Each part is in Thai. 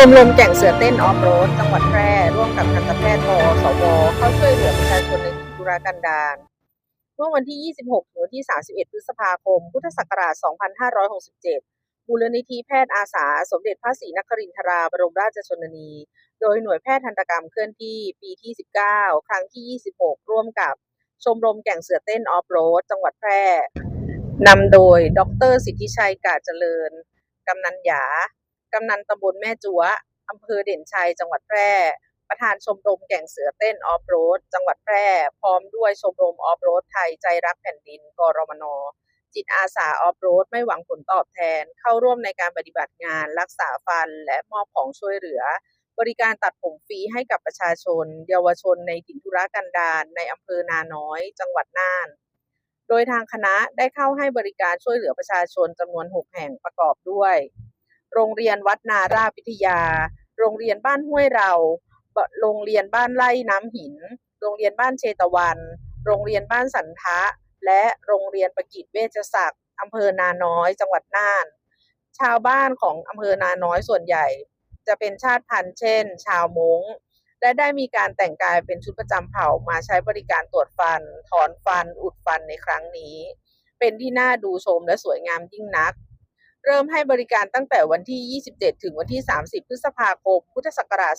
ชมรมแก่งเสือเต้นออฟโรดจังหวัดแพร่ร่วมกับทันตแพทย์ทอสวเข้าช่วยเหลือประชาชนในธุรกันดารเมื่อวันที่ 26ถึงวันที่ 31 พฤษภาคม พุทธศักราช 2567 มูลนิธิแพทย์อาสา สมเด็จพระศรีนครินทราบรมราชชนนี โดยหน่วยแพทย์ทันตกรรมเคลื่อนที่ปีที่ 19 ครั้งที่ 26 ร่วมกับชมรมแก่งเสือเต้นออฟโรดจังหวัดแพร่นำโดย ดร สิทธิชัยกาจเจริญ กำนันหยา กำนันตำบลแม่จัวอำเภอเด่นชัย จังหวัดแพร่ ประธานชมรมแก่งเสือเต้นออฟโรด จังหวัดแพร่ พร้อมด้วยชมรมออฟโรดไทยใจรักแผ่นดิน กรมน จิตอาสาออฟโรดไม่หวังผลตอบแทน เข้าร่วมในการปฏิบัติงานรักษาฟันและมอบของช่วยเหลือ บริการตัดผมฟรีให้กับประชาชน เยาวชนในถิ่นธุรกันดารในอำเภอนาน้อย จังหวัดน่านโดยทางคณะได้เข้าให้บริการช่วยเหลือประชาชนจำนวน 6 แห่งประกอบด้วย โรงเรียนวัดนาราวิทยา โรงเรียนบ้านห้วยเรา โรงเรียนบ้านไร่น้ำหิน โรงเรียนบ้านเชตวัน โรงเรียนบ้านสันทะ และโรงเรียนประกิจเวชศักดิ์อำเภอนาน้อย จังหวัดน่าน ชาวบ้านของอำเภอนาน้อยส่วนใหญ่ จะเป็นชาติพันธุ์ เช่น ชาวมง้ง และได้มีการแต่งกายเป็นชุดประจำเผ่ามาใช้บริการตรวจฟัน ถอนฟัน อุดฟันในครั้งนี้ เป็นที่น่าดูชมและสวยงามยิ่งนัก เริ่มให้บริการตั้งแต่วันที่ 27 ถึงวันที่ 30 พฤษภาคม พุทธศักราช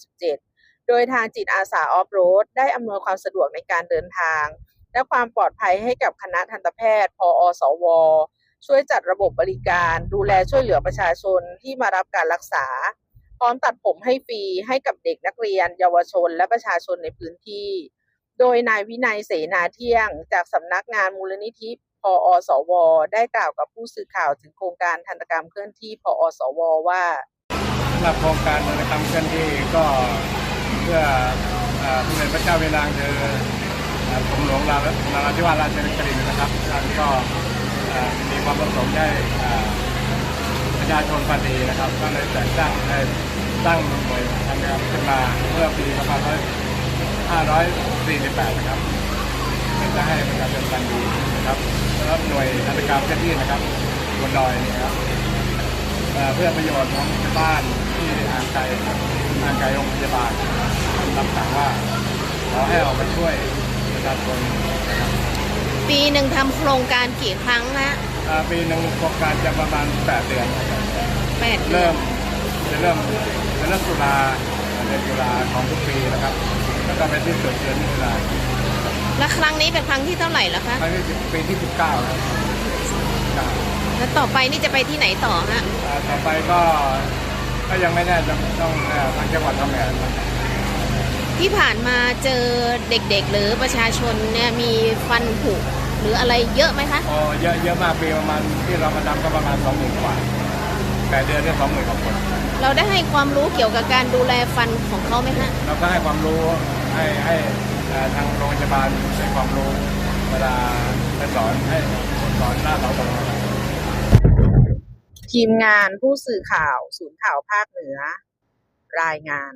2567 โดยทางจิตอาสาออฟโรดได้อำนวยความสะดวกในการเดินทาง และความปลอดภัยให้กับคณะทันตแพทย์พอสว ช่วยจัดระบบบริการ ดูแลช่วยเหลือประชาชนที่มารับการรักษา พร้อมตัดผมให้ฟรีให้กับเด็กนักเรียน เยาวชน และประชาชนในพื้นที่ โดยนายวินัยเสนาเที่ยง จากสำนักงานมูลนิธิ พออสว ได้กล่าวกับผู้สื่อข่าวถึงโครงการทันตกรรมเคลื่อนที่พออสว ว่าสำหรับโครงการนวัตกรรมเคลื่อนที่ก็เพื่อเอ่อสมเด็จพระเจ้าเวลางเอ่อกรมหลวงราชนาราธิวาสราชนครินทร์นะครับท่านก็มีความประสงค์ให้ประชาชนฟันดีนะครับ ก็เลยแต่งตั้งให้ตั้งหน่วยทันตกรรมขึ้นมาเมื่อปี2548 นะครับเพื่อจะให้ประชาชนฟันดีนะครับ แล้วหน่วยทันตกรรมเคลื่อนที่นะครับบนดอยนี่ครับเอ่อเพื่อประโยชน์ของชาวบ้านที่ห่างไกลห่างไกลโรงพยาบาลรับสั่งว่าขอให้ออกมาช่วยประชาชนนะครับปีหนึ่งทำโครงการกี่ครั้งนะเอ่อปีหนึ่งโครงการจะประมาณ8เดือนนะครับแปดเดือเริ่นมจะเริ่มจะเริ่มตุลาเดือนตุลาของทุกปีนะครับแล้วก็ไปที่สุดเดือนมิถุนายน และครั้งนี้เป็นครั้งที่เท่าไหร่แล้วคะครั้งที่สิบปีที่19ครับครับแล้วต่อไปนี่จะไปที่ไหนต่อฮะเอ่อต่อไปก็ก็ยังไม่แน่จะต้องเอ่อทางจังหวัดทำแผนนะครับที่ผ่านมาเจอเด็กๆ หรือประชาชนเนี่ยมีฟันผุหรืออะไรเยอะไหมคะอ๋อเยอะเยอะมากปีประมาณที่เรามาทำก็ประมาณสองหมื่นกว่าแปดเดือนเนี่ยสองหมื่นกว่าคนเราได้ให้ความรู้เกี่ยวกับการดูแลฟันของเขาไหมคะเราก็ให้ความรู้ให้ให้เอ่อ ทางโรงพยาบาลให้ความรู้เวลาไปสอนให้คนสอนหน้าเราตรงนะครับทีมงานผู้สื่อข่าว ศูนย์ข่าวภาคเหนือ รายงาน